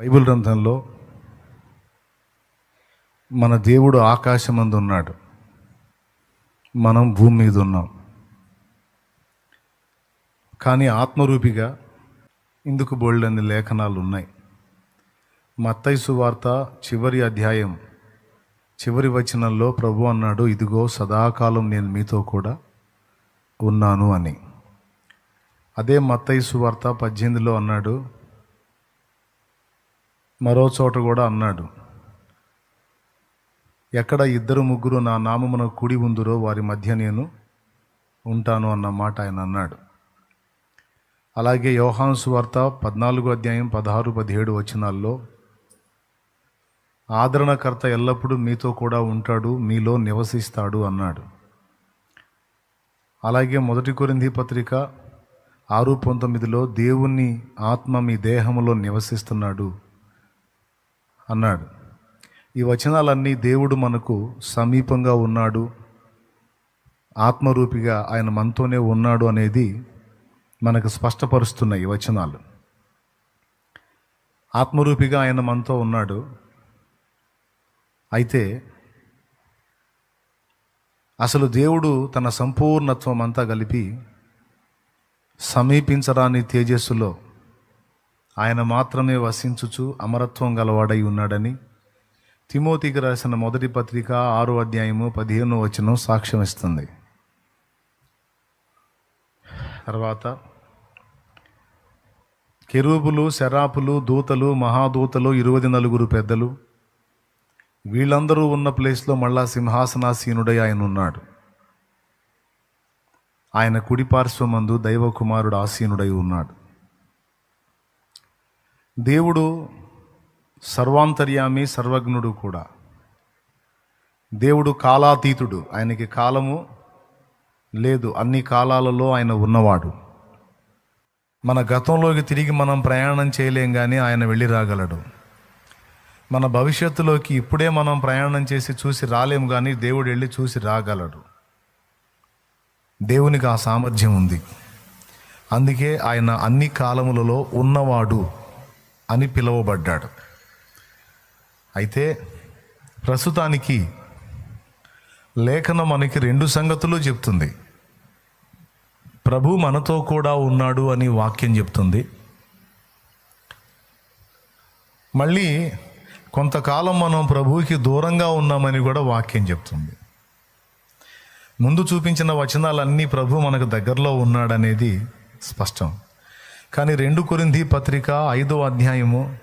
Bible గ్రంథంలో మన దేవుడు ఆకాశమందు ఉన్నాడు మనం భూమి మీద ఉన్నాం కానీ ఆత్మరూపిగా ఇందుకు బోల్డని లేఖనాలు ఉన్నాయి మత్తైసు వార్త చివరి అధ్యాయం చివరి వచనంలో ప్రభు అన్నాడు ఇదిగో సదాకాలం నేను మీతో కూడా ఉన్నాను అని. అదే మత్తైసు వార్త పద్దెనిమిదిలో అన్నాడు మరో చోట కూడా అన్నాడు ఎక్కడ ఇద్దరు ముగ్గురు నా నామమున కుడి ఉందరో వారి మధ్య నేను ఉంటాను అన్న మాట ఆయన అన్నాడు. అలాగే యోహాన్సు వార్త పద్నాలుగు అధ్యాయం పదహారు పదిహేడు వచనాల్లో ఆదరణకర్త ఎల్లప్పుడూ మీతో కూడా ఉంటాడు మీలో నివసిస్తాడు అన్నాడు. అలాగే మొదటి కొరింది పత్రిక ఆరు పంతొమ్మిదిలో దేవుణ్ణి ఆత్మ మీ దేహములో నివసిస్తున్నాడు అన్నాడు. ఈ వచనాలన్నీ దేవుడు మనకు సమీపంగా ఉన్నాడు. ఆత్మరూపిగా ఆయన మనతోనే ఉన్నాడు అనేది మనకు స్పష్టపరుస్తున్నాయి ఈ వచనాలు. ఆత్మరూపిగా ఆయన మనతో ఉన్నాడు. అయితే అసలు దేవుడు తన సంపూర్ణత్వం అంతా కలిపి సమీపించరాని తేజస్సులో ఆయన మాత్రమే వసించుచు అమరత్వం గలవాడై ఉన్నాడని తిమోతికి రాసిన మొదటి పత్రిక ఆరో అధ్యాయము పదిహేను వచనం సాక్ష్యం ఇస్తుంది తర్వాత కెరూబులు శరాపులు దూతలు మహాదూతలు ఇరవై నలుగురు పెద్దలు వీళ్ళందరూ ఉన్న ప్లేస్లో మళ్ళా సింహాసనాసీనుడై ఆయన ఉన్నాడు. ఆయన కుడిపార్శ్వమందు దైవకుమారుడు ఆసీనుడై ఉన్నాడు. దేవుడు సర్వాంతర్యామి సర్వజ్ఞుడు కూడా. దేవుడు కాలాతీతుడు. ఆయనకి కాలము లేదు. అన్ని కాలాలలో ఆయన ఉన్నవాడు. మన గతంలోకి తిరిగి మనం ప్రయాణం చేయలేం కానీ ఆయన వెళ్ళి రాగలడు. మన భవిష్యత్తులోకి ఇప్పుడే మనం ప్రయాణం చేసి చూసి రాలేము కానీ దేవుడు వెళ్ళి చూసి రాగలడు. దేవునికి ఆ సామర్థ్యం ఉంది. అందుకే ఆయన అన్ని కాలములలో ఉన్నవాడు. అని పిలువబడ్డాడు. అయితే ప్రస్తుతానికి లేఖనం మనకి రెండు సంగతులు చెప్తుంది. ప్రభు మనతో కూడా ఉన్నాడు అని వాక్యం చెప్తుంది. మళ్ళీ కొంతకాలం మనం ప్రభువుకి దూరంగా ఉన్నామని కూడా వాక్యం చెప్తుంది. ముందు చూపించిన వచనాలన్నీ ప్రభు మనకు దగ్గరలో ఉన్నాడనేది స్పష్టం. కానీ రెండు కొరింది పత్రిక ఐదో అధ్యాయము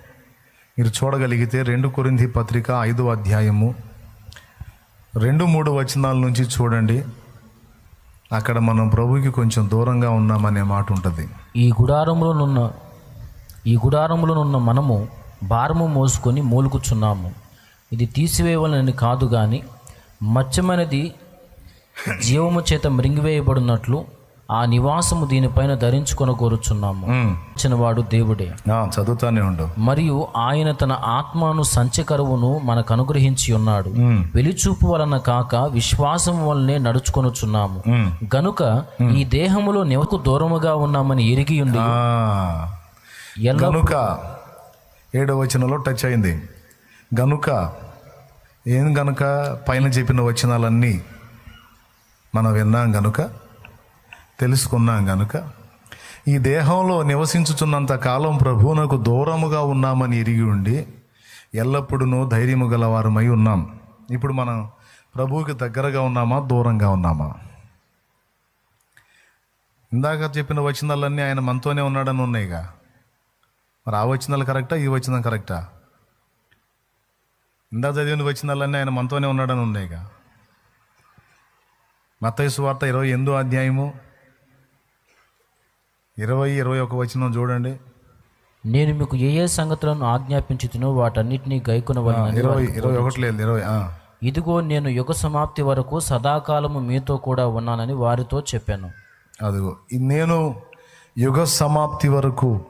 మీరు చూడగలిగితే రెండు కొరింది పత్రిక ఐదో అధ్యాయము రెండు మూడు వచనాల నుంచి చూడండి. అక్కడ మనం ప్రభుకి కొంచెం దూరంగా ఉన్నామనే మాట ఉంటుంది. ఈ గుడారంలోనున్న ఈ గుడారంలోనున్న మనము భారము మోసుకొని మూలుకుచున్నాము ఇది తీసివేయవలనని కాదు కానీ మత్స్యమైనది జీవము చేత మృంగివేయబడినట్లు ఆ నివాసము దీనిపైన ధరించుకొని కోరుచున్నాము. వాడు దేవుడే. చదువుతానే ఉండు. మరియు ఆయన తన ఆత్మను సంచకరువును మనకు అనుగ్రహించి ఉన్నాడు. వెలిచూపు వలన కాక విశ్వాసం వలనే నడుచుకొనుచున్నాము. గనుక ఈ దేహములో నెవకు దూరముగా ఉన్నామని ఎరిగి ఉండి. గనుక ఏడో వచనంలో టచ్ అయింది. గనుక ఏం గనుక? పైన చెప్పిన వచనాలన్నీ మనం విన్నాం గనుక తెలుసుకున్నాం గనుక ఈ దేహంలో నివసించుచున్నంత కాలం ప్రభువునకు దూరముగా ఉన్నామని ఎరిగి ఉండి ఎల్లప్పుడూ ధైర్యము గలవారమై ఉన్నాం. ఇప్పుడు మనం ప్రభువుకి దగ్గరగా ఉన్నామా దూరంగా ఉన్నామా? ఇందాక చెప్పిన వచనాలన్నీ ఆయన మనతోనే ఉన్నాడని ఉన్నాయిగా. మరి ఆ వచనాలు కరెక్టా ఈ వచనం కరెక్టా? ఇందా చదివిన వచనాలన్నీ ఆయన మనతోనే ఉన్నాడని ఉన్నాయిగా. మత్తయి వార్త ఇరవై ఎనిమిదో అధ్యాయము ఇరవై ఇరవై ఒక వచనం చూడండి. నేను మీకు ఏ ఏ సంగతులను ఆజ్ఞాపించుతునో వాటన్నిటినీ గైకొనవలనని ఇరవై ఇరవై ఒకటి లేదు ఇరవై. ఇదిగో నేను యుగ సమాప్తి వరకు సదాకాలము మీతో కూడా ఉన్నానని వారితో చెప్పాను. అదిగో నేను యుగ సమాప్తి వరకు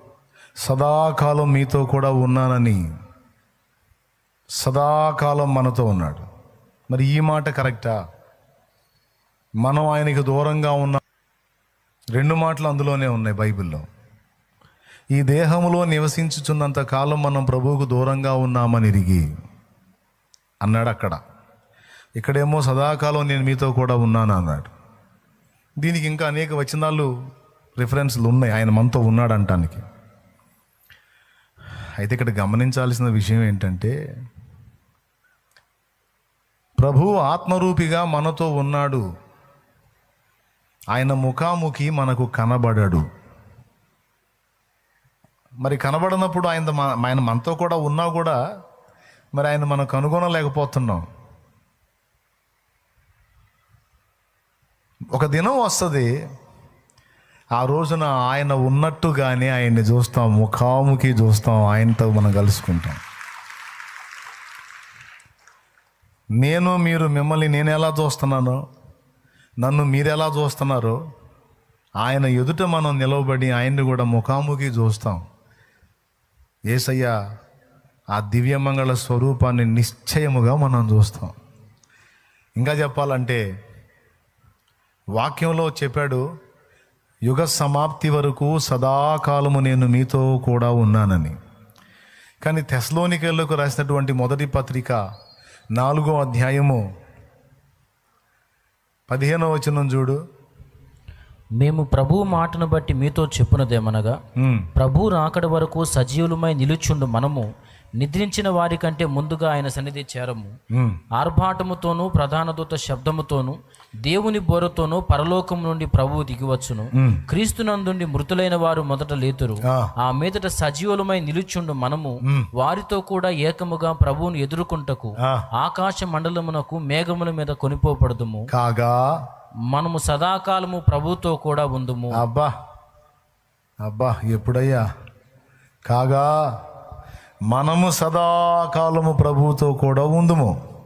సదాకాలం మీతో కూడా ఉన్నానని సదాకాలం మనతో ఉన్నాడు. మరి ఈ మాట కరెక్టా? మనం ఆయనకి దూరంగా ఉన్న రెండు మాటలు అందులోనే ఉన్నాయి బైబిల్లో. ఈ దేహములో నివసించుచున్నంత కాలం మనం ప్రభువుకు దూరంగా ఉన్నామని ఎరిగి అన్నాడు అక్కడ. ఇక్కడేమో సదాకాలం నేను మీతో కూడా ఉన్నాను అన్నాడు. దీనికి ఇంకా అనేక వచనాలు రిఫరెన్స్లు ఉన్నాయి. ఆయన మనతో ఉన్నాడు అంటానికి అయితే ఇక్కడ గమనించాల్సిన విషయం ఏంటంటే ప్రభు ఆత్మరూపిగా మనతో ఉన్నాడు. ఆయన ముఖాముఖి మనకు కనబడడు. మరి కనబడినప్పుడు ఆయన మన- ఆయన మనతో కూడా ఉన్నా కూడా మరి ఆయన మనం కనుగొనలేకపోతున్నాం. ఒక దినం వస్తుంది ఆ రోజున ఆయన ఉన్నట్టుగానే ఆయన్ని చూస్తాం ముఖాముఖి చూస్తాం ఆయనతో మనం కలుసుకుంటాం. నేను మీరు మిమ్మల్ని నేను ఎలా చూస్తున్నానో? నన్ను మీరెలా చూస్తున్నారో ఆయన ఎదుట మనం నిలవబడి ఆయన్ని కూడా ముఖాముఖి చూస్తాం. ఏసయ్య ఆ దివ్యమంగళ స్వరూపాన్ని నిశ్చయముగా మనం చూస్తాం. ఇంకా చెప్పాలంటే వాక్యంలో చెప్పాడు యుగ సమాప్తి వరకు సదాకాలము నేను మీతో కూడా ఉన్నానని. కానీ తెస్లోనికెళ్ళకు రాసినటువంటి మొదటి పత్రిక నాలుగో అధ్యాయము పదిహేనో వచనం చూడు. మేము ప్రభు మాటను బట్టి మీతో చెప్పునదేమనగా ప్రభు రాకడ వరకు సజీవులమై నిలుచుండు మనము నిద్రించిన వారి కంటే ముందుగా ఆయన సన్నిధి చేరము. ఆర్భాటముతోనూ ప్రధాన దూత శబ్దముతోనూ దేవుని బోరతోనూ పరలోకం నుండి ప్రభువు దిగివచ్చును. క్రీస్తునందుండి మృతులైన వారు మొదట లేతురు. ఆ. మీదట సజీవులమై నిలుచుండు మనము వారితో కూడా ఏకముగా ప్రభువును ఎదుర్కొంటకు. ఆకాశ మండలమునకు మేఘముల మీద కొనిపోబడదుము. కాగా? మనము సదాకాలము ప్రభుతో కూడా ఉందుము. అబ్బా. అబ్బా ఎప్పుడయ్యా? కాగా? మనము సదాకాలము ప్రభువుతో కూడా ఉందుము.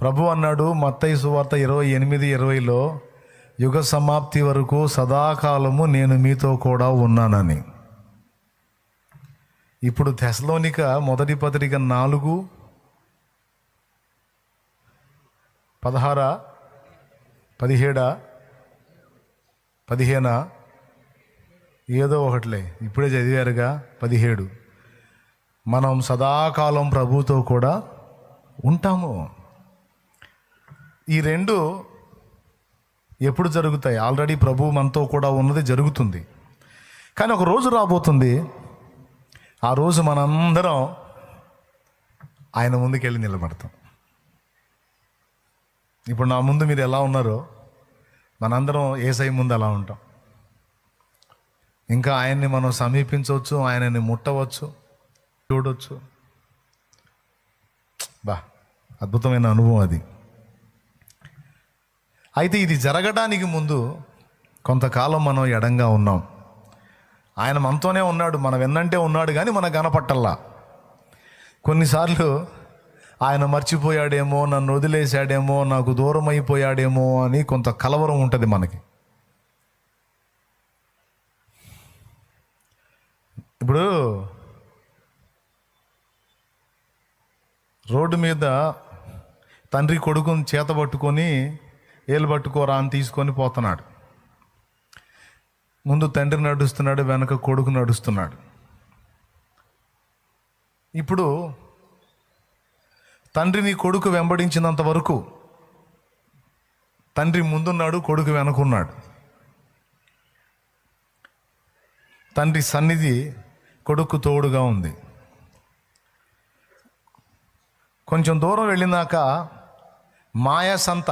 ప్రభు అన్నాడు మత్తయి సువార్త ఇరవై ఎనిమిది ఇరవైలో యుగ సమాప్తి వరకు సదాకాలము నేను మీతో కూడా ఉన్నానని. ఇప్పుడు తెసలోనిక మొదటి పత్రిక నాలుగు పదహార పదిహేడా పదిహేనా ఏదో ఒకటిలే ఇప్పుడే చదివారుగా పదిహేడు. మనం సదాకాలం ప్రభుతో కూడా ఉంటాము. ఈ రెండు ఎప్పుడు జరుగుతాయి? ఆల్రెడీ ప్రభు మనతో కూడా ఉన్నది జరుగుతుంది. కానీ ఒక రోజు రాబోతుంది. ఆ రోజు మనందరం ఆయన ముందుకెళ్ళి నిలబడతాం. ఇప్పుడు నా ముందు మీరు ఎలా ఉన్నారో మనందరం ఏసై ముందు అలా ఉంటాం. ఇంకా ఆయన్ని మనం సమీపించవచ్చు ఆయనని ముట్టవచ్చు చూడవచ్చు బా అద్భుతమైన అనుభవం అది. అయితే ఇది జరగడానికి ముందు కొంతకాలం మనం ఎడంగా ఉన్నాం. ఆయన మనతోనే ఉన్నాడు మనం వెన్నంటే ఉన్నాడు కానీ మన కనపట్టల్లా. కొన్నిసార్లు ఆయన మర్చిపోయాడేమో నన్ను వదిలేశాడేమో నాకు దూరం అయిపోయాడేమో అని కొంత కలవరం ఉంటుంది మనకి. ఇప్పుడు రోడ్డు మీద తండ్రి కొడుకుని చేత పట్టుకొని ఏలు పట్టుకోరా అని తీసుకొని పోతున్నాడు. ముందు తండ్రి నడుస్తున్నాడు వెనక కొడుకు నడుస్తున్నాడు. ఇప్పుడు తండ్రిని కొడుకు వెంబడించినంత వరకు తండ్రి ముందున్నాడు కొడుకు వెనకున్నాడు. తండ్రి సన్నిధి కొడుకు తోడుగా ఉంది. కొంచెం దూరం వెళ్ళినాక మాయ సంత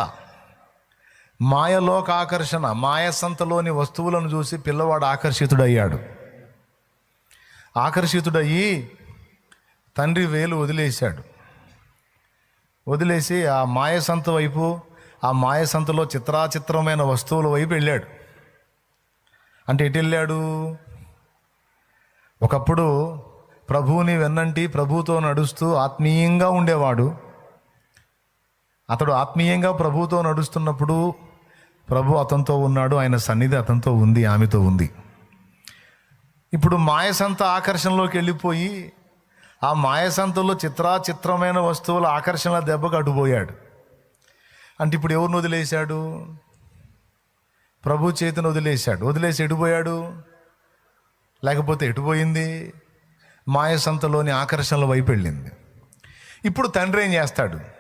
మాయలోక ఆకర్షణ మాయసంతలోని వస్తువులను చూసి పిల్లవాడు ఆకర్షితుడయ్యాడు. ఆకర్షితుడయ్యి తండ్రి వేలు వదిలేశాడు. వదిలేసి ఆ మాయసంత వైపు ఆ మాయసంతలో చిత్రాచిత్రమైన వస్తువుల వైపు వెళ్ళాడు. అంటే ఎటు వెళ్ళాడు? ఒకప్పుడు ప్రభువుని వెన్నంటి ప్రభుతో నడుస్తూ ఆత్మీయంగా ఉండేవాడు. అతడు ఆత్మీయంగా ప్రభువుతో నడుస్తున్నప్పుడు ప్రభు అతనితో ఉన్నాడు ఆయన సన్నిధి అతనితో ఉంది ఆమెతో ఉంది. ఇప్పుడు మాయసంత ఆకర్షణలోకి వెళ్ళిపోయి ఆ మాయసంతలో చిత్రాచిత్రమైన వస్తువుల ఆకర్షణ దెబ్బకు అడ్డుపోయాడు. అంటే ఇప్పుడు ఎవరిని వదిలేశాడు? ప్రభు చేతిని వదిలేశాడు. వదిలేసి ఎడిపోయాడు లేకపోతే ఎటుపోయింది? మాయసంతలోని ఆకర్షణల వైపు వెళ్ళింది. ఇప్పుడు తండ్రి ఏం చేస్తాడు?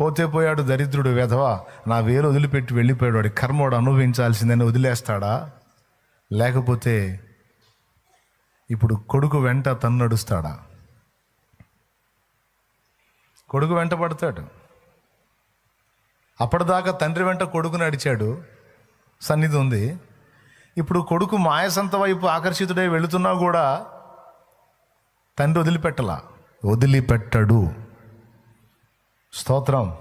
పోతే పోయాడు దరిద్రుడు వెధవ నా వేలు వదిలిపెట్టి వెళ్ళిపోయాడు. వాడి కర్మోడు అనుభవించాల్సిందని వదిలేస్తాడా? లేకపోతే ఇప్పుడు కొడుకు వెంట తను నడుస్తాడా? కొడుకు వెంట పడతాడు. అప్పటిదాకా తండ్రి వెంట కొడుకు నడిచాడు. సన్నిధి ఉంది. ఇప్పుడు కొడుకు మాయసంత వైపు ఆకర్షితుడై వెళుతున్నా కూడా తండ్రి వదిలిపెట్టలా. వదిలిపెట్టడు. స్తోత్రం.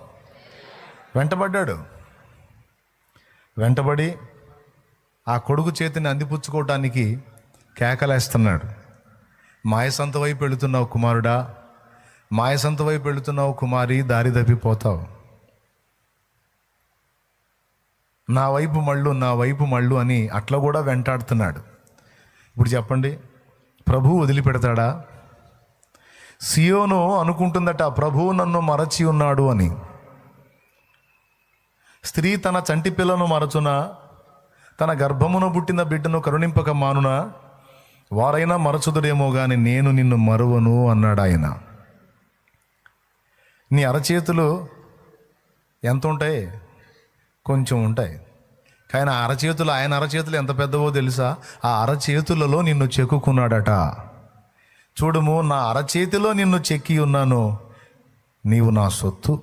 వెంటబడ్డాడు. వెంటబడి ఆ కొడుకు చేతిని అందిపుచ్చుకోవటానికి కేకలేస్తున్నాడు. మాయసంత వైపు వెళుతున్నావు కుమారుడా. మాయసంత వైపు వెళుతున్నావు కుమారి దారి తప్పిపోతావు. నా వైపు మళ్ళు నా వైపు మళ్ళు అని అట్లా కూడా వెంటాడుతున్నాడు. ఇప్పుడు చెప్పండి ప్రభు వదిలిపెడతాడా? సియోను అనుకుంటుందట ప్రభువు నన్ను మరచి ఉన్నాడు అని. స్త్రీ తన చంటి పిల్లను మరచున? తన గర్భమును పుట్టిన బిడ్డను కరుణింపక మానున? వారైనా మరచుదురేమో గాని నేను నిన్ను మరువను అన్నాడు ఆయన. నీ అరచేతులు ఎంత ఉంటాయి కొంచెం ఉంటాయి. కానీ ఆ అరచేతులు ఆయన అరచేతులు ఎంత పెద్దవో తెలుసా? ఆ అరచేతులలో నిన్ను చెక్కుకున్నాడట. చూడుము నా అరచేతిలో నిన్ను చెక్కి ఉన్నాను. నీవు నా సొత్తు.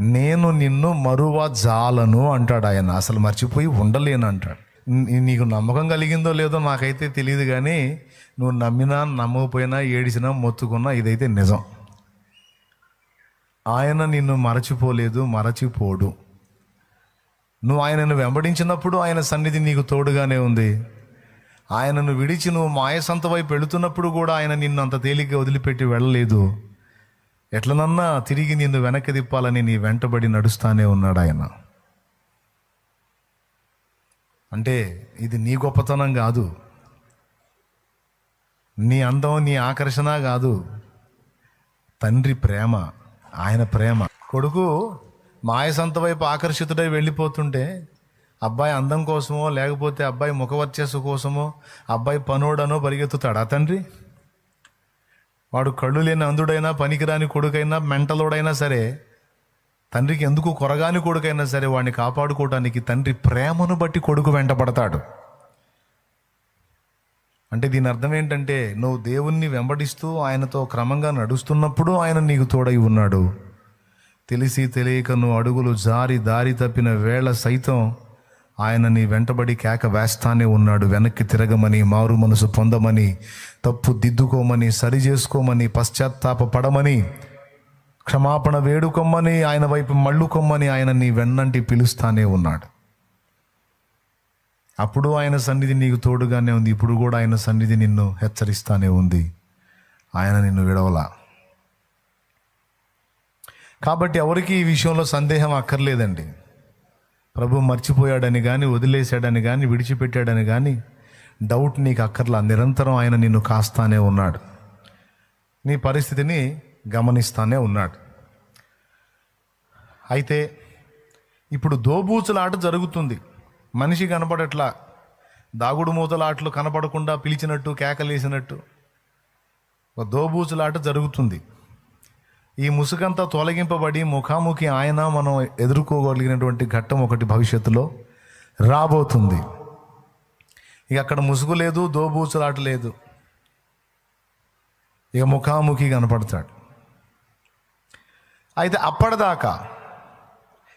నేను నిన్ను మరువ జాలను అంటాడు ఆయన. అసలు మర్చిపోయి ఉండలేను అంటాడు నీకు నమ్మకం కలిగిందో లేదో నాకైతే తెలియదు కానీ నువ్వు నమ్మినా నమ్మకపోయినా ఏడిచినా మొత్తుకున్నా ఇదైతే నిజం. ఆయన నిన్ను మరచిపోలేదు మరచిపోడు. నువ్వు ఆయనను వెంబడించినప్పుడు ఆయన సన్నిధి నీకు తోడుగానే ఉంది. ఆయనను విడిచి నువ్వు మాయసంత వైపు వెళుతున్నప్పుడు కూడా ఆయన నిన్ను అంత తేలిగ్గా వదిలిపెట్టి వెళ్ళలేదు. ఎట్లనన్నా తిరిగి నిన్ను వెనక్కి తిప్పాలని నీ వెంటబడి నడుస్తానే ఉన్నాడు ఆయన. అంటే ఇది నీ గొప్పతనం కాదు. నీ అందం నీ ఆకర్షణ కాదు. తండ్రి ప్రేమ ఆయన ప్రేమ. కొడుకు మాయసంత వైపు ఆకర్షితుడై వెళ్ళిపోతుంటే అబ్బాయి అందం కోసమో లేకపోతే అబ్బాయి ముఖవర్చస్సు కోసమో అబ్బాయి పనోడనో పరిగెత్తుతాడా తండ్రి? వాడు కళ్ళు లేని అందుడైనా పనికిరాని కొడుకైనా మెంటలోడైనా సరే తండ్రికి ఎందుకు కొరగాని కొడుకైనా సరే వాడిని కాపాడుకోవడానికి తండ్రి ప్రేమను బట్టి కొడుకు వెంటపడతాడు అంటే దీని అర్థం ఏంటంటే నువ్వు దేవుణ్ణి వెంబడిస్తూ ఆయనతో క్రమంగా నడుస్తున్నప్పుడు ఆయన నీకు తోడై ఉన్నాడు. తెలిసి తెలియక నువ్వు అడుగులు జారి దారి తప్పిన వేళ సైతం ఆయన నీ వెంటబడి కేక వేస్తానే ఉన్నాడు. వెనక్కి తిరగమని మారు మనసు పొందమని తప్పు దిద్దుకోమని సరి చేసుకోమని పశ్చాత్తాప పడమని క్షమాపణ వేడుకొమ్మని ఆయన వైపు మళ్ళుకొమ్మని ఆయన నీ వెన్నంటి పిలుస్తానే ఉన్నాడు. అప్పుడు ఆయన సన్నిధి నీకు తోడుగానే ఉంది. ఇప్పుడు కూడా ఆయన సన్నిధి నిన్ను హెచ్చరిస్తానే ఉంది. ఆయన నిన్ను విడవలా. కాబట్టి ఎవరికి ఈ విషయంలో సందేహం అక్కర్లేదండి. ప్రభు మర్చిపోయాడని కానీ వదిలేశాడని కానీ విడిచిపెట్టాడని కానీ డౌట్ నీకు అక్కర్లా. నిరంతరం ఆయన నిన్ను కాస్తానే ఉన్నాడు. నీ పరిస్థితిని గమనిస్తానే ఉన్నాడు. అయితే ఇప్పుడు దోబూచులాట జరుగుతుంది. మనిషి కనపడట్లా. దాగుడు మూతలాటలు కనపడకుండా పిలిచినట్టు కేకలేసినట్టు ఒక దోబూచులాట జరుగుతుంది. ఈ ముసుగంతా తొలగింపబడి ముఖాముఖి ఆయన మనం ఎదుర్కోగలిగినటువంటి ఘట్టం ఒకటి భవిష్యత్తులో రాబోతుంది. ఇక అక్కడ ముసుగు లేదు దోబూచులాట లేదు. ఇక ముఖాముఖి కనపడతాడు. అయితే అప్పటిదాకా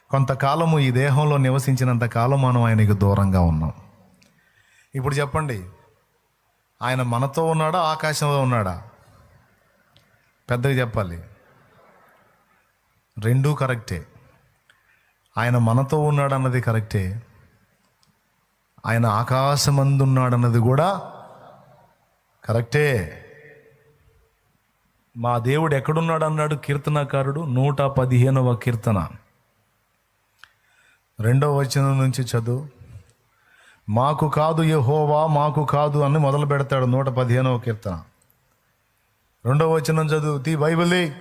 కొంతకాలము ఈ దేహంలో నివసించినంత కాలం మనం ఆయనకి దూరంగా ఉన్నాం. ఇప్పుడు చెప్పండి ఆయన మనతో ఉన్నాడా ఆకాశంలో ఉన్నాడా? పెద్దగా చెప్పాలి. రెండూ కరెక్టే. ఆయన మనతో ఉన్నాడన్నది కరెక్టే. ఆయన ఆకాశమందున్నాడన్నది కూడా కరెక్టే. మా దేవుడు ఎక్కడున్నాడు అన్నాడు కీర్తనకారుడు? నూట పదిహేనవ కీర్తన. రెండవ వచనం నుంచి చదువు. మాకు కాదు యహోవా మాకు కాదు అని మొదలు పెడతాడు నూట పదిహేనవ కీర్తన. రెండవ వచనం చదువు. తీ బైబిల్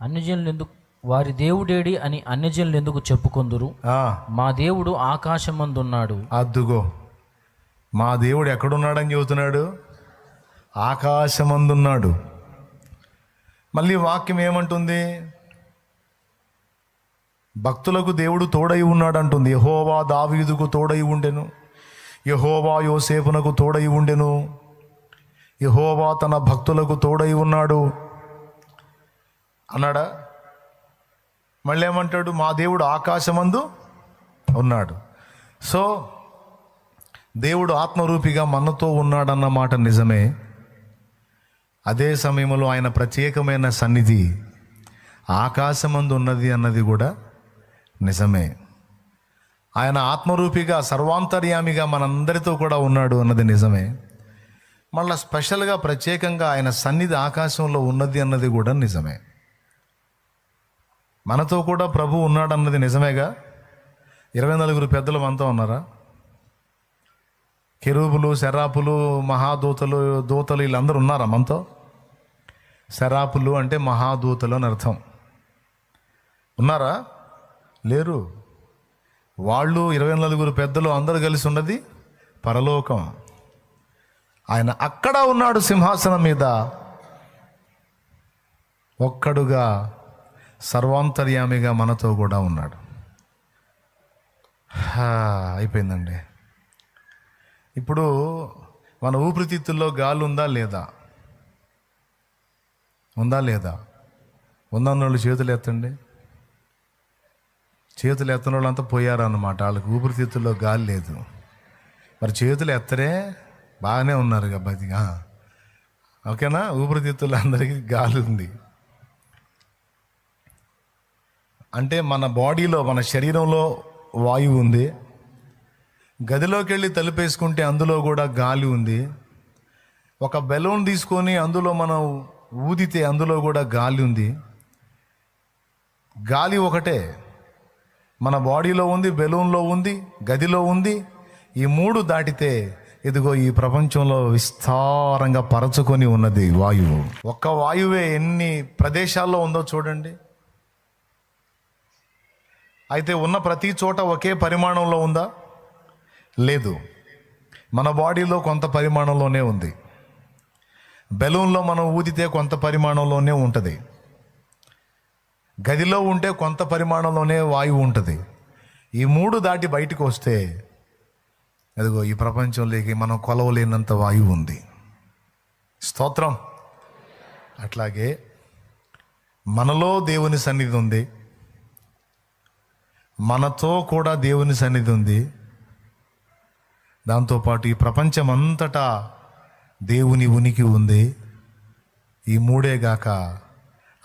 అన్యజనులు ఎందుకు వారి దేవుడేడి అని అన్యజనులు ఎందుకు చెప్పుకొందురు మా దేవుడు ఆకాశమందున్నాడు. అద్దుగో. మా దేవుడు ఎక్కడున్నాడని చెబుతున్నాడు? ఆకాశమందున్నాడు. మళ్ళీ వాక్యం ఏమంటుంది? భక్తులకు దేవుడు తోడై ఉన్నాడు అంటుంది యహోవా దావీదుకు తోడై ఉండెను. యహోవా యోసేపునకు తోడై ఉండెను. యహోవా తన భక్తులకు తోడై ఉన్నాడు. అన్నాడా? మళ్ళీ ఏమంటాడు మా దేవుడు ఆకాశమందు ఉన్నాడు. సో దేవుడు ఆత్మరూపిగా మనతో ఉన్నాడన్న మాట నిజమే. అదే సమయంలో ఆయన ప్రత్యేకమైన సన్నిధి ఆకాశమందు ఉన్నది అన్నది కూడా నిజమే. ఆయన ఆత్మరూపిగా సర్వాంతర్యామిగా మనందరితో కూడా ఉన్నాడు అన్నది నిజమే. మళ్ళీ స్పెషల్గా ప్రత్యేకంగా ఆయన సన్నిధి ఆకాశంలో ఉన్నది అన్నది కూడా నిజమే. మనతో కూడా ప్రభు ఉన్నాడు అన్నది నిజమేగా? ఇరవై నలుగురు పెద్దలు మనతో ఉన్నారా? కెరూపులు శరాపులు మహాదూతలు దూతలు వీళ్ళందరూ ఉన్నారా మనతో? శరాపులు అంటే మహాదూతలు అని అర్థం. ఉన్నారా? లేరు. వాళ్ళు ఇరవై నలుగురు పెద్దలు అందరూ కలిసి ఉన్నది పరలోకం. ఆయన అక్కడ ఉన్నాడు సింహాసనం మీద. ఒక్కడుగా సర్వాంతర్యామిగా మనతో కూడా ఉన్నాడు. అయిపోయిందండి. ఇప్పుడు మన ఊపిరితిత్తుల్లో గాలి ఉందా లేదా? ఉందా లేదా? ఉందన్న వాళ్ళు చేతులు ఎత్తండి. చేతులు ఎత్తని వాళ్ళంతా పోయారన్నమాట. వాళ్ళకి ఊపిరితిత్తుల్లో గాలి లేదు. మరి చేతులు ఎత్తరే బాగానే ఉన్నారు బతిగా ఓకేనా? ఊపిరితిత్తులు అందరికీ గాలి ఉంది. అంటే మన బాడీలో మన శరీరంలో వాయువు ఉంది. గదిలోకి వెళ్ళి తలుపేసుకుంటే అందులో కూడా గాలి ఉంది. ఒక బెలూన్ తీసుకొని అందులో మనం ఊదితే అందులో కూడా గాలి ఉంది. గాలి ఒకటే. మన బాడీలో ఉంది బెలూన్లో ఉంది గదిలో ఉంది. ఈ మూడు దాటితే ఇదిగో ఈ ప్రపంచంలో విస్తారంగా పరచుకొని ఉన్నది వాయువు. ఒక్క వాయువే ఎన్ని ప్రదేశాల్లో ఉందో చూడండి. అయితే ఉన్న ప్రతి చోట ఒకే పరిమాణంలో ఉందా? లేదు. మన బాడీలో కొంత పరిమాణంలోనే ఉంది. బెలూన్లో మనం ఊదితే కొంత పరిమాణంలోనే ఉంటుంది. గదిలో ఉంటే కొంత పరిమాణంలోనే వాయువు ఉంటుంది. ఈ మూడు దాటి బయటకు వస్తే అదిగో ఈ ప్రపంచంలోకి మనం కొలవలేనంత వాయువు ఉంది. స్తోత్రం. అట్లాగే మనలో దేవుని సన్నిధి ఉంది. మనతో కూడా దేవుని సన్నిధి ఉంది. దాంతోపాటు ఈ ప్రపంచమంతటా దేవుని ఉనికి ఉంది. ఈ మూడే గాక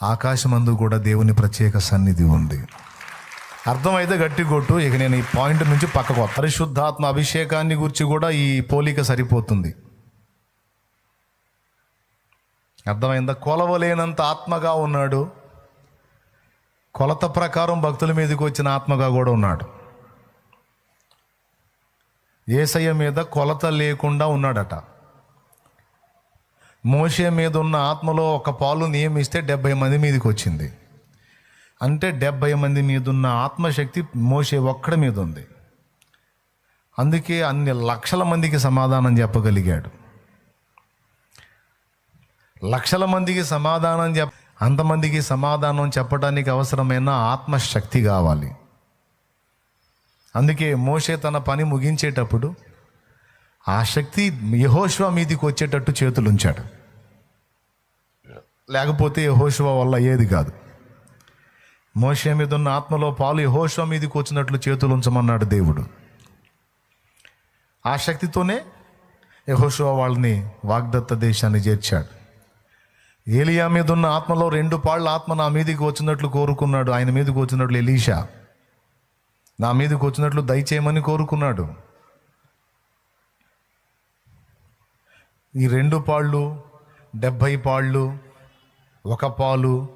ఆకాశమందు కూడా దేవుని ప్రత్యేక సన్నిధి ఉంది. అర్థమైతే గట్టి కొట్టు. ఇక నేను ఈ పాయింట్ నుంచి పక్కకు పరిశుద్ధాత్మ అభిషేకాన్ని గురించి కూడా ఈ పోలిక సరిపోతుంది. అర్థమైందా? కొలవలేనంత ఆత్మగా ఉన్నాడు. కొలత ప్రకారం భక్తుల మీదకి వచ్చిన ఆత్మగా కూడా ఉన్నాడు. ఏసయ్య మీద కొలత లేకుండా ఉన్నాడట. మోషే మీద ఉన్న ఆత్మలో ఒక పాలు నియమిస్తే డెబ్బై మంది మీదకి వచ్చింది. అంటే డెబ్బై మంది మీద ఉన్న ఆత్మశక్తి మోసే ఒక్కడి మీద ఉంది. అందుకే అన్ని లక్షల మందికి సమాధానం చెప్పగలిగాడు. లక్షల మందికి సమాధానం చెప్ప అంతమందికి సమాధానం చెప్పడానికి అవసరమైన ఆత్మశక్తి కావాలి. అందుకే మోషే తన పని ముగించేటప్పుడు ఆ శక్తి యహోష్వా మీదికి వచ్చేటట్టు చేతులు ఉంచాడు లేకపోతే యహోష్వా వల్ల ఏది కాదు. మోషే మీద ఉన్న ఆత్మలో పాలు యహోష్వా మీదికి వచ్చినట్లు చేతులు ఉంచమన్నాడు దేవుడు. ఆ శక్తితోనే యహోష్వా వాళ్ళని వాగ్దత్త దేశాన్ని చేర్చాడు. ఏలియా మీద ఉన్న ఆత్మలో రెండు పాళ్ళ ఆత్మ నా మీదకి వచ్చినట్లు కోరుకున్నాడు. ఆయన మీదకి వచ్చినట్లు ఎలీషా. నా మీదకి వచ్చినట్లు దయచేయమని కోరుకున్నాడు. ఈ రెండు పాళ్ళు డెబ్భై పాళ్ళు ఒక పాలు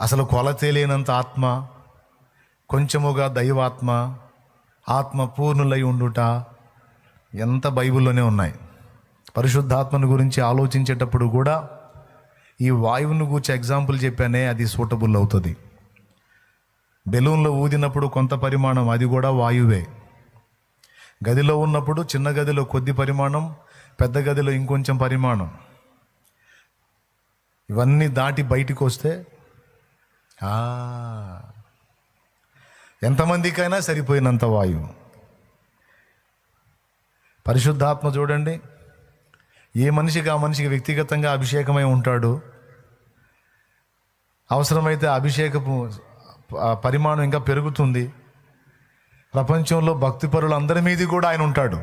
అసలు కొలతేలేనంత ఆత్మ కొంచెముగా దైవాత్మ ఆత్మ పూర్ణులై ఉండుట ఎంత బైబిల్లోనే ఉన్నాయి. పరిశుద్ధాత్మను గురించి ఆలోచించేటప్పుడు కూడా ఈ వాయువును గూర్చి ఎగ్జాంపుల్ చెప్పానే అది సూటబుల్ అవుతుంది. బెలూన్లో ఊదినప్పుడు కొంత పరిమాణం అది కూడా వాయువే. గదిలో ఉన్నప్పుడు చిన్న గదిలో కొద్ది పరిమాణం పెద్ద గదిలో ఇంకొంచెం పరిమాణం. ఇవన్నీ దాటి బయటికి వస్తే ఎంతమందికైనా సరిపోయినంత వాయువు. పరిశుద్ధాత్మ చూడండి ఏ మనిషికి ఆ మనిషికి వ్యక్తిగతంగా అభిషేకమై ఉంటాడు? అవసరమైతే అభిషేకపు పరిమాణం ఇంకా పెరుగుతుంది. ప్రపంచంలో భక్తిపరులు అందరి మీద కూడా ఆయన ఉంటాడు.